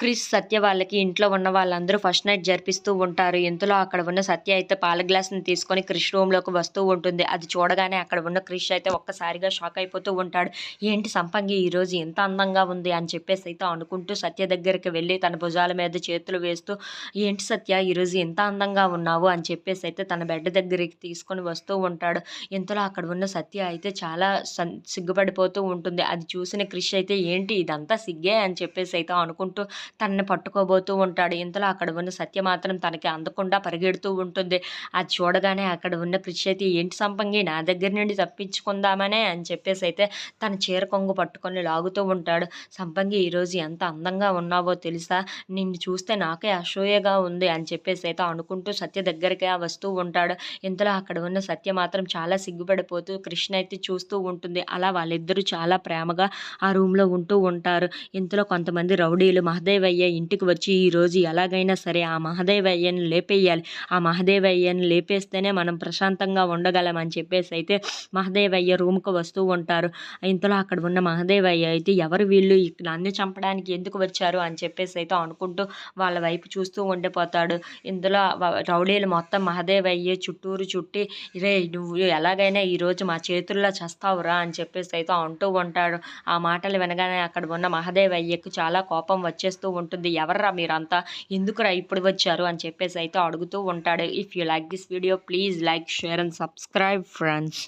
క్రిష్ సత్య వాళ్ళకి ఇంట్లో ఉన్న వాళ్ళందరూ ఫస్ట్ నైట్ జరిపిస్తూ ఉంటారు. ఇంతలో అక్కడ ఉన్న సత్య అయితే పాల గ్లాస్ని తీసుకొని క్రిష్ రూమ్లోకి వస్తూ ఉంటుంది. అది చూడగానే అక్కడ ఉన్న క్రిష్ అయితే ఒక్కసారిగా షాక్ అయిపోతూ ఉంటాడు. ఏంటి సంపంగి ఈరోజు ఎంత అందంగా ఉంది అని చెప్పేసి అయితే అనుకుంటూ సత్య దగ్గరికి వెళ్ళి తన భుజాల మీద చేతులు వేస్తూ ఏంటి సత్య ఈరోజు ఎంత అందంగా ఉన్నావు అని చెప్పేసి అయితే తన బెడ్ దగ్గరికి తీసుకొని వస్తూ ఉంటాడు. ఇంతలో అక్కడ ఉన్న సత్య అయితే చాలా సన్ సిగ్గుపడిపోతూ ఉంటుంది. అది చూసిన క్రిష్ అయితే ఏంటి ఇదంతా సిగ్గే అని చెప్పేసి అయితే అనుకుంటూ తనని పట్టుకోబోతూ ఉంటాడు. ఇంతలో అక్కడ ఉన్న సత్య మాత్రం తనకి అందకుండా పరిగెడుతూ ఉంటుంది. అది చూడగానే అక్కడ ఉన్న కృషి ఏంటి సంపంగి? నా దగ్గర నుండి తప్పించుకుందామనే? అని చెప్పేసి అయితే తన చీర కొంగు పట్టుకొని లాగుతూ ఉంటాడు. సంపంగి ఈరోజు ఎంత అందంగా ఉన్నావో తెలుసా? నిన్ను చూస్తే నాకే అసూయగా ఉంది. అని చెప్పేసి అయితే అనుకుంటూ సత్య దగ్గరికి వస్తూ ఉంటాడు. ఇంతలో అక్కడ ఉన్న సత్య మాత్రం చాలా సిగ్గుపడిపోతూ కృష్ణ అయితే చూస్తూ ఉంటుంది. అలా వాళ్ళిద్దరూ చాలా ప్రేమగా ఆ రూమ్లో ఉంటూ ఉంటారు. ఇంతలో కొంతమంది రౌడీలు మహదేవ్ మహదేవయ్య ఇంటికి వచ్చి ఈరోజు ఎలాగైనా సరే ఆ మహదేవయ్యని లేపేయాలి. ఆ మహదేవయ్యని లేపేస్తేనే మనం ప్రశాంతంగా ఉండగలం అని చెప్పేసి అయితే మహదేవయ్య రూమ్కి వస్తూ ఉంటారు. ఇంతలో అక్కడ ఉన్న మహదేవయ్య అయితే ఎవరు వీళ్ళు? నన్ను చంపడానికి ఎందుకు వచ్చారు? అని చెప్పేసి అయితే అనుకుంటూ వాళ్ళ వైపు చూస్తూ ఉండిపోతాడు. ఇందులో రౌడీలు మొత్తం మహదేవయ్య చుట్టూరు చుట్టి రే నువ్వు ఎలాగైనా ఈరోజు మా చేతుల్లో చస్తావురా అని చెప్పేసి అయితే అంటూ ఉంటాడు. ఆ మాటలు వినగానే అక్కడ ఉన్న మహదేవయ్యకు చాలా కోపం వచ్చేస్తూ ఉంటుంది. ఎవర్రా మీరంతా? ఎందుకురా ఇప్పుడు వచ్చారు? అని చెప్పేసి అయితే అడుగుతూ ఉంటాడు. If you like this video please like share and subscribe friends